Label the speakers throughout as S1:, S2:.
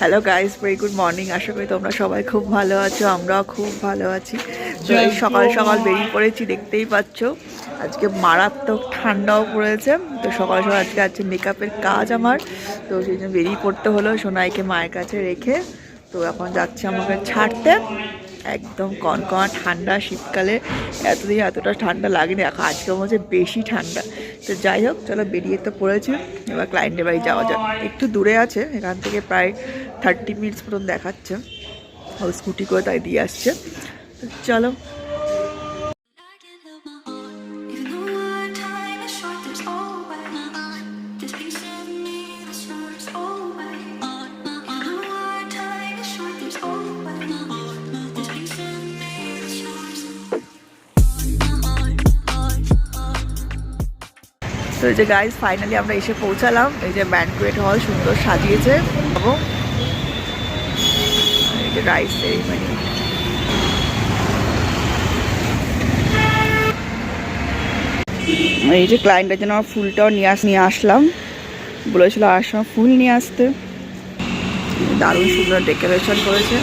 S1: Hello guys very good morning আশা করি তোমরা সবাই খুব ভালো আছো আমরাও খুব ভালো আছি। সকাল সকাল বেরিয়ে পড়েছি দেখতেই পাচ্ছ। আজকে মারাত্মক ঠান্ডাও পড়েছে। তো সকাল সকাল আজকে আছে মেকআপের কাজ আমার। তো সেই জন্য বেরিয়ে পড়তে হলো সোনাইকে মায়ের কাছে রেখে। তো এখন যাচ্ছে আমাকে ছাড়তে। একদম কনকনা ঠান্ডা শীতকালে, এতদিন এতটা ঠান্ডা লাগেনি, এখন আজকে মধ্যে বেশি ঠান্ডা। তো যাই হোক, চলো বেরিয়ে তো পড়েছে, এবার ক্লায়েন্টের বাড়ি যাওয়া যাক। একটু দূরে আছে, এখান থেকে প্রায় থার্টি মিনিটস মতন দেখাচ্ছে। ও স্কুটি করে তাই দিয়ে আসছে। চলো তো এই যে গাইজ ফাইনালি আমরা এসে পৌঁছালাম। এই যে ব্যান্কুয়েট হল সুন্দর সাজিয়েছে। এবং এই যে রাইস এই যে ক্লায়েন্টের জন্য ফুলটাও নিয়ে আস নিয়ে আসলাম। বলেছিল সময় ফুল নিয়ে আসতে। দারুণ সুন্দর ডেকোরেশন করেছে।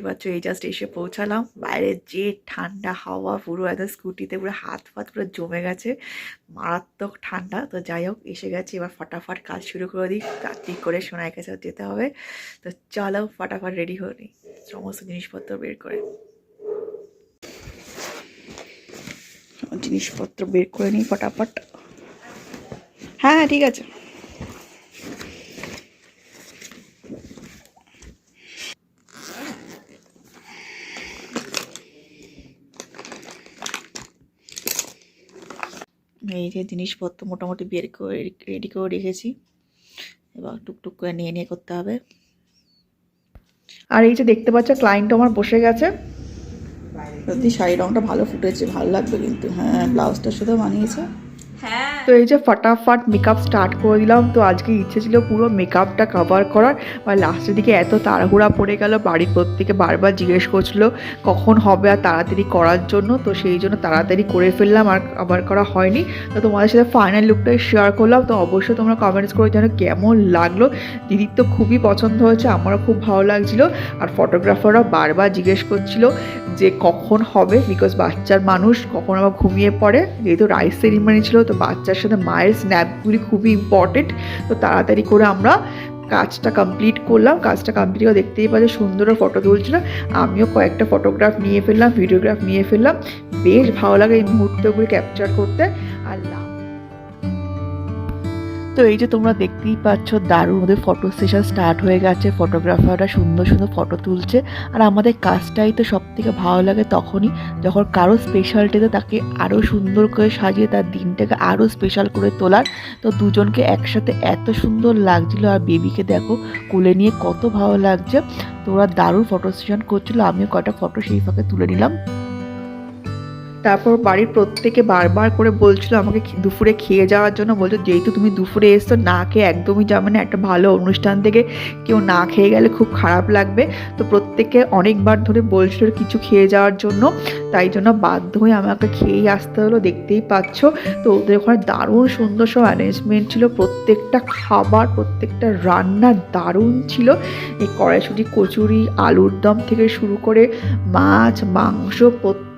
S1: দেখতেই এই জাস্ট এসে পৌঁছালাম। বাইরে যে ঠান্ডা হাওয়া, পুরো একদম স্কুটিতে পুরো হাত ফাত পুরো জমে গেছে। মারাত্মক ঠান্ডা। তো যাই হোক, এসে গেছে। এবার ফটাফট কাজ শুরু করে দিই। তাড়াতাড়ি করে সোনার কাছে যেতে হবে। তো চলো, ফটাফট রেডি হয়ে নিই। সমস্ত জিনিসপত্র বের করে। জিনিসপত্র বের করে নিই ফটাফট। হ্যাঁ হ্যাঁ ঠিক আছে। যে জিনিসপত্র মোটামুটি বের করে রেডি করে রেখেছি। এবার টুকটুক করে নিয়ে নিয়ে করতে হবে। আর এই যে দেখতে পাচ্ছ ক্লায়েন্ট আমার বসে গেছে। সত্যি শাড়ি রঙটা ভালো ফুটেছে ভালো লাগবে কিন্তু। হ্যাঁ ব্লাউজটার সাথেও মানিয়েছে তো এই যে ফটাফট মেকআপ স্টার্ট করে দিলাম। তো আজকে ইচ্ছে ছিল পুরো মেকআপটা কভার করার। আর লাস্টের দিকে এত তাড়াহুড়া পড়ে গেল, বাড়ির প্রত্যেকে বারবার জিজ্ঞেস করছিল কখন হবে আর তাড়াতাড়ি করার জন্য। তো সেই জন্য তাড়াতাড়ি করে ফেললাম, আর কভার করা হয়নি। তো তোমাদের সাথে ফাইনাল লুকটাই শেয়ার করলাম। তো অবশ্যই তোমরা কমেন্টস করে যেন কেমন লাগল। দিদির তো খুবই পছন্দ হয়েছে, আমারও খুব ভালো লাগছিল। আর ফটোগ্রাফাররা বারবার জিজ্ঞেস করছিল যে কখন হবে বিকজ বাচ্চার মানুষ কখন আবার ঘুমিয়ে পড়ে, যেহেতু রাইস সেরিমনি ছিল, তো বাচ্চার সাথে মায়ের স্ন্যাপগুলি খুবই ইম্পর্টেন্ট তো তাড়াতাড়ি করে আমরা কাজটা কমপ্লিট করলাম, কাজটা কমপ্লিট করে দেখতেই পাচ্ছি সুন্দর ফটো তুলছিল, আমিও কয়েকটা ফটোগ্রাফ নিয়ে ফেললাম ভিডিওগ্রাফ নিয়ে ফেললাম, বেশ ভালো লাগে এই মুহূর্তগুলি ক্যাপচার করতে, আর তো এই যে তোমরা দেখতেই পাচ্ছ, দারুণ ওদের ফটো সেশন স্টার্ট হয়ে গেছে। ফটোগ্রাফাররা সুন্দর সুন্দর ফটো তুলছে। আর আমাদের কাজটাই তো সব থেকে ভালো লাগে তখনই যখন কারও স্পেশাল ডেতে তাকে আরও সুন্দর করে সাজিয়ে তার দিনটাকে আরও স্পেশাল করে তোলার। তো দুজনকে একসাথে এত সুন্দর লাগছিল। আর বেবিকে দেখো, কোলে নিয়ে কত ভালো লাগছে। তো ওরা দারুণ ফটো সেশন করছিল, আমিও কয়টা ফটো সেই ফাঁকে তুলে নিলাম। তারপর বাড়ির প্রত্যেকে বারবার করে বলছিল আমাকে দুপুরে খেয়ে যাওয়ার জন্য। বলছো যেহেতু তুমি দুপুরে এসছো, না খেয়ে একদমই যাবে না। একটা ভালো অনুষ্ঠান থেকে কেউ না খেয়ে গেলে খুব খারাপ লাগবে। তো প্রত্যেকে অনেকবার ধরে বলছিল কিছু খেয়ে যাওয়ার জন্য। তাই জন্য বাধ্য হয়ে আমাকে খেয়েই আসতে হলো, দেখতেই পাচ্ছ। তো ওদের ওখানে দারুণ সুন্দর সব অ্যারেঞ্জমেন্ট ছিল। প্রত্যেকটা খাবার, প্রত্যেকটা রান্না দারুণ ছিল। এই কড়াইশুটি, কচুরি, আলুর দম থেকে শুরু করে মাছ, মাংস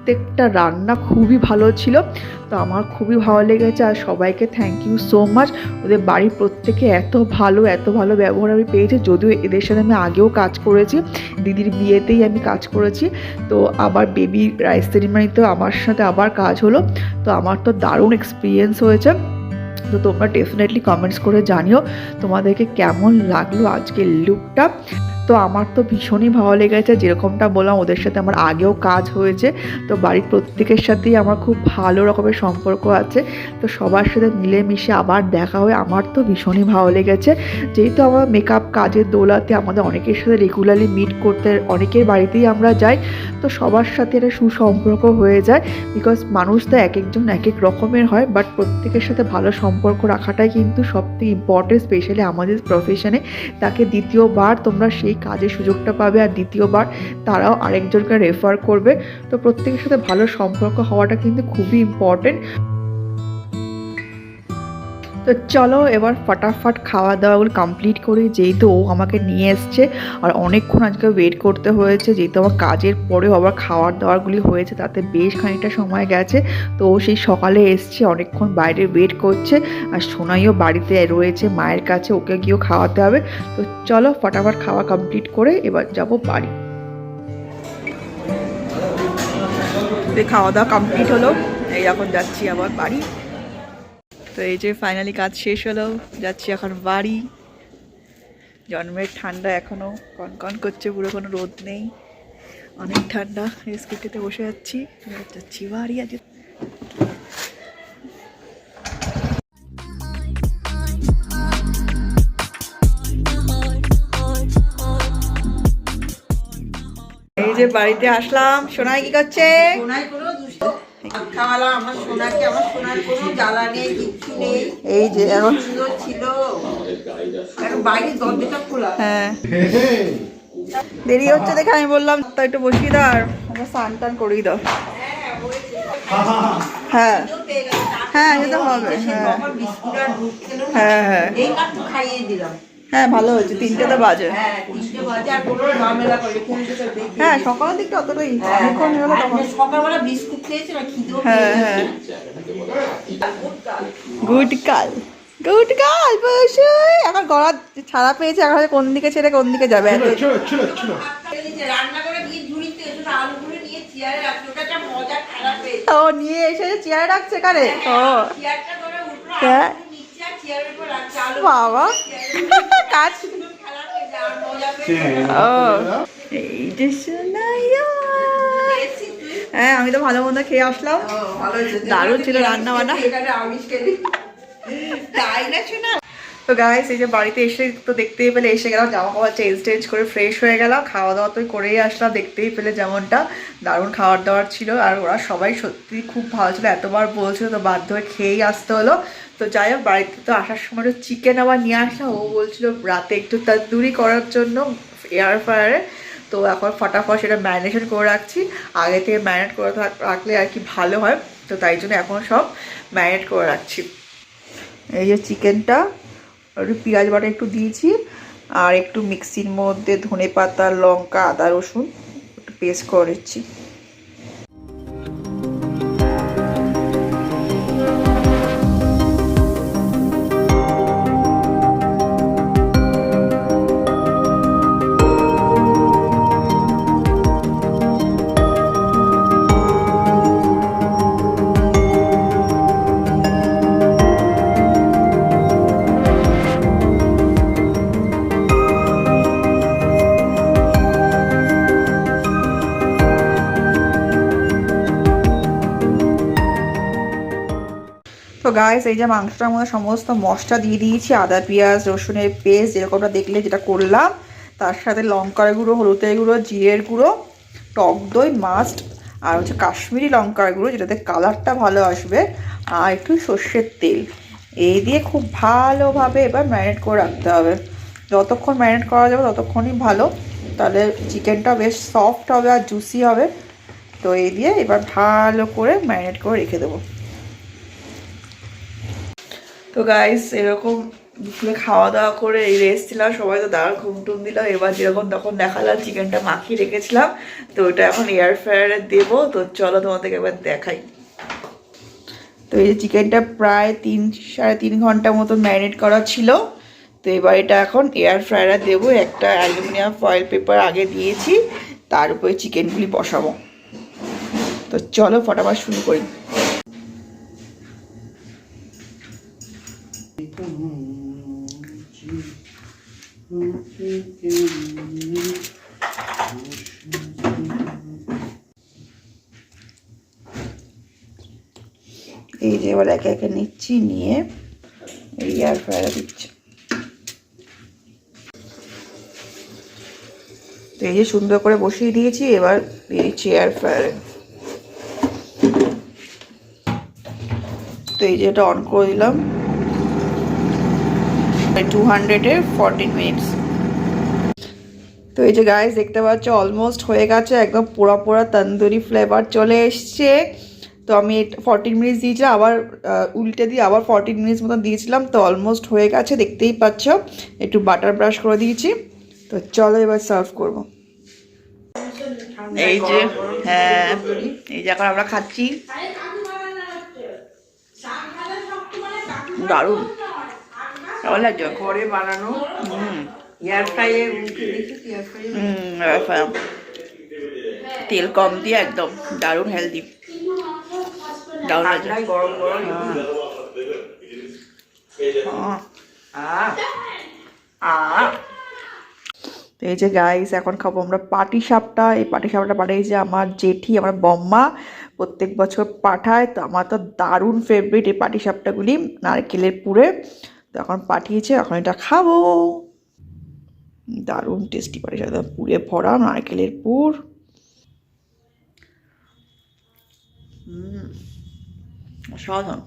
S1: প্রত্যেকটা রান্না খুবই ভালো ছিল। তো আমার খুবই ভালো লেগেছে আর সবাইকে থ্যাংক ইউ সো মাচ ওদের বাড়ির প্রত্যেকে এত ভালো এত ভালো ব্যবহার আমি পেয়েছি। যদিও এদের সাথে আমি আগেও কাজ করেছি। দিদির বিয়েতেই আমি কাজ করেছি। তো আবার বেবি রাইস সেরিমানিতেও আমার সাথে আবার কাজ হলো। তো আমার তো দারুণ এক্সপিরিয়েন্স হয়েছে। তো তোমরা ডেফিনেটলি কমেন্টস করে জানিও তোমাদেরকে কেমন লাগল আজকের লুকটা তো আমার তো ভীষণই ভালো লেগেছে, যেরকমটা বললাম ওদের সাথে আমার আগেও কাজ হয়েছে, তো বাড়ির প্রত্যেকের সাথেই আমার খুব ভালো রকমের সম্পর্ক আছে, তো সবার সাথে মিলেমিশে আবার দেখা হয়ে আমার তো ভীষণই ভালো লেগেছে, যেহেতু আমার মেকআপ কাজের দৌলাতে আমাদের অনেকের সাথে রেগুলারলি মিট করতে অনেকের বাড়িতেই আমরা যাই, তো সবার সাথে একটা সুসম্পর্ক হয়ে যায় বিকজ মানুষ তো এক একজন এক এক রকমের হয় বাট প্রত্যেকের সাথে ভালো সম্পর্ক রাখাটাই কিন্তু সবথেকে ইম্পর্টেন্ট স্পেশালি আমাদের প্রফেশনে তাকে দ্বিতীয়বার তোমরা সেই কাজের সুযোগটা পাবে আর দ্বিতীয়বার তারাও আরেকজনকে রেফার করবে। তো প্রত্যেকের সাথে ভালো সম্পর্ক হওয়াটা কিন্তু খুবই ইম্পর্টেন্ট তো চলো এবার ফটাফট খাওয়া দাওয়াগুলো কমপ্লিট করি। যেহেতু ও আমাকে নিয়ে এসছে আর অনেকক্ষণ আজকে ওয়েট করতে হয়েছে, যেহেতু আমার কাজের পরেও আবার খাওয়ার দাওয়ারগুলি হয়েছে, তাতে বেশ খানিকটা সময় গেছে। তো সেই সকালে এসছে, অনেকক্ষণ বাইরে ওয়েট করছে আর সোনাইও বাড়িতে রয়েছে, মায়ের কাছে ওকে গিয়েও খাওয়াতে হবে। তো চলো ফটাফট খাওয়া কমপ্লিট করে এবার যাব বাড়ি। খাওয়া দাওয়া কমপ্লিট হলো, এই এখন যাচ্ছি আবার বাড়ি। এই যে ফাইনালি কাজ শেষ হলো, যাচ্ছি এখন বাড়ি। জন্মের ঠান্ডা এখনও, কনকন করছে, পুরো কোনো রোদ নেই। অনেক ঠান্ডা স্কুটিতে বসে যাচ্ছি যাচ্ছি বাড়ি আজ। এই যে বাড়িতে আসলাম। সোনাই কি করছে?
S2: সোনার
S1: এই যে এখন হ্যাঁ। দেরি হচ্ছে দেখে আমি বললাম তো একটু বসিয়ে দাও আর আমার স্নান টান করিয়ে দাও। হ্যাঁ। হ্যাঁ যেতে হবে হ্যাঁ।
S2: না।
S1: হ্যাঁ হ্যাঁ। হ্যাঁ ভালো হয়েছে। তিনটে তো বাজে।
S2: হ্যাঁ
S1: হ্যাঁ সকালের দিকটা অতটাই অনেকক্ষণ হলো তখন
S2: সকালবেলা বিস্কুট খেয়েছে না খিদেও
S1: হ্যাঁ হ্যাঁ। গুড কাল। গুড কাল। এখন গলা ছাড়া পেয়েছে এখন কোন দিকে ছেড়ে কোন দিকে যাবে। ও নিয়ে এসে চেয়ারে রাখছে কারে ও। হ্যাঁ। বাবা। কাজ? এই যে হ্যাঁ আমি তো ভালো মন্দ খেয়ে আসলাম। দারুণ ছিল রান্না বান্না।
S2: তাই না শোনা
S1: তো গাইস এই যে বাড়িতে এসে তো দেখতেই পেলে, এসে গেলাম, জামা কাপড় চেঞ্জ টেঞ্জ করে ফ্রেশ হয়ে গেলাম, খাওয়া দাওয়া তো করেই আসলাম, দেখতেই পেলে যেমনটা। দারুণ খাওয়ার দাওয়ার ছিল, আর ওরা সবাই সত্যি খুব ভালো ছিল, এতবার বলছিল তো বাধ্য হয়ে খেয়েই আসতে হলো। তো যাই হোক, বাড়িতে তো আসার সময় তো চিকেন আবার নিয়ে আসলাম, ও বলছিল রাতে একটু তন্দুরি করার জন্য এয়ার ফ্রায়ারে তো এখন ফটাফট সেটা ম্যারিনেশন করে রাখছি, আগে থেকে ম্যারিনেট করে রাখলে আর কি ভালো হয়। তো তাই জন্য এখন সব ম্যারিনেট করে রাখছি। এই যে চিকেনটা একটু পেঁয়াজ বাটা একটু দিয়েছি, আর একটু মিক্সির মধ্যে ধনে পাতা লঙ্কা, আদা, রসুন একটু পেস্ট করেছি গাইস এই যে মাংসটার মধ্যে সমস্ত মশলা দিয়ে দিয়েছি, আদা, পেঁয়াজ, রসুনের পেস্ট যেরকমটা দেখলে যেটা করলাম, তার সাথে লঙ্কার গুঁড়ো, হলুদের গুঁড়ো, জিরের গুঁড়ো, টক দই মাস্ট আর হচ্ছে কাশ্মীরি লঙ্কার গুঁড়ো, যেটাতে কালারটা ভালো আসবে, আর একটু সর্ষের তেল। এই দিয়ে খুব ভালোভাবে এবার ম্যারিনেট করে রাখতে হবে। যতক্ষণ ম্যারিনেট করা যাবে ততক্ষণই ভালো। তাহলে চিকেনটা বেশ সফট হবে আর জুসি হবে। তো এই দিয়ে এবার ভালো করে ম্যারিনেট করে রেখে দেবো। তো গাইস এরকম দুপুরে খাওয়া দাওয়া করে এই রেস্ট ছিলাম সবাই তো দাঁড় ঘুম টুম দিল। এবার যেরকম তখন দেখালাম চিকেনটা মাখিয়ে রেখেছিলাম, তো ওটা এখন এয়ার ফ্রায়ারে দেবো। তো চলো তোমাদেরকে একবার দেখাই। তো এই যে চিকেনটা প্রায় তিন, সাড়ে তিন ঘণ্টা মতো ম্যারিনেট করা ছিল। তো এবার এটা এখন এয়ার ফ্রায়ারে দেবো। একটা অ্যালুমিনিয়াম ফয়েল পেপার আগে দিয়েছি, তার উপরে চিকেনগুলি বসাবো। তো চলো ফটাফট শুরু করি। এই যে এবার একে একে নিচ্ছি, নিয়ে এই এয়ার ফ্রায়ারে দিচ্ছি। তো এই যে সুন্দর করে বসিয়ে দিয়েছি, এবার দিয়ে দিচ্ছি এয়ার ফ্রায়ারে তো এই যে এটা অন করে দিলাম। টু হান্ড্রেডে ফোরটিন মিনিটস তো এই যে গাইস দেখতে পাচ্ছ অলমোস্ট হয়ে গেছে, একদম পোড়া পোড়া তন্দুরি ফ্লেভার চলে এসছে। তো আমি ফর্টিন মিনিটস দিয়েছিলাম, আবার উল্টে দিয়ে আবার ফর্টিন মিনিটস মতন দিয়েছিলাম, তো অলমোস্ট হয়ে গেছে, দেখতেই পাচ্ছ। একটু বাটার ব্রাশ করে দিয়েছি। তো চলো এবার সার্ভ করব। এই যে হ্যাঁ এই যে এখন আমরা খাচ্ছি। দারুণ। কেমন লাগছে
S2: ঘরে বানানো
S1: হুম।
S2: এয়ার ফ্রাইয়ে দেখেছি এয়ার ফ্রাইয়ে
S1: হুম, রাফা। তেল কম দিয়ে একদম দারুণ হেলদি দারুণ
S2: ঠান্ডায় গরম গরম।
S1: হ্যাঁ।
S2: আহ।
S1: তো এই যে গাইস এখন খাব আমরা পাটি সাপটা। এই পাটি সাপটা পাঠিয়েছে আমার জেঠি আমার বম্মা প্রত্যেক বছর পাঠায়। তো আমার তো দারুণ ফেভারিট এই পাটি সাপটাগুলি নারকেলের পুরে। তো এখন পাঠিয়েছে, এখন এটা খাব। দারুণ টেস্টি পাটি সাপটা পুরে ভরা, নারকেলের পুর। অসাধারণ।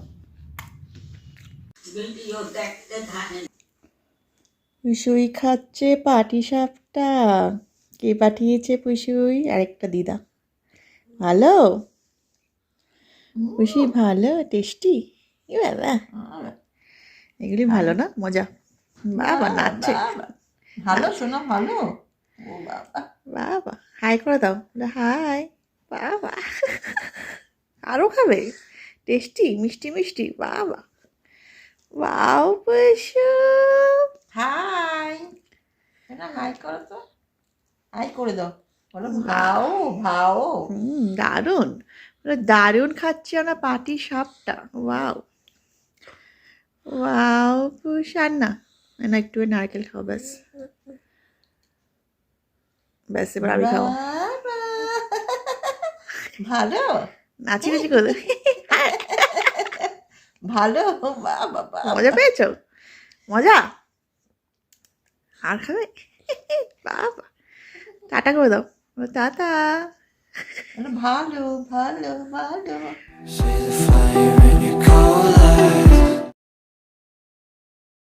S1: পুষুই খাচ্ছে পাটি সাপটা কে পাঠিয়েছে পুষুই আরেকটা দিদা। ভালো? পুষি ভালো? টেস্টি এ বাবা। এগুলি ভালো না? মজা। বাবা নাচছে।
S2: ভালো শোনা ভালো। ও বাবা।
S1: বাবা হাই করে দাও। হাই বাবা। আরও খাবে? টেস্টি মিষ্টি মিষ্টি বাবা। বাউ পুষু
S2: হাই। না হাই করো তো। হাই করে দাও। বলো ভাও ভাও।
S1: হুম দারুণ। দারুণ খাচ্ছি আমরা পাটি সাপটা। ওয়াও আর না না একটু নারকেল খাও ব্যাস ব্যাস এবার আমি খাব।
S2: ভালো?
S1: নাচি নাচি করে।
S2: ভালো?
S1: মজা পেয়েছ? মজা? আর খাবে? বাবা টাটা করে দাও। টাটা।
S2: ভালো ভালো ভালো।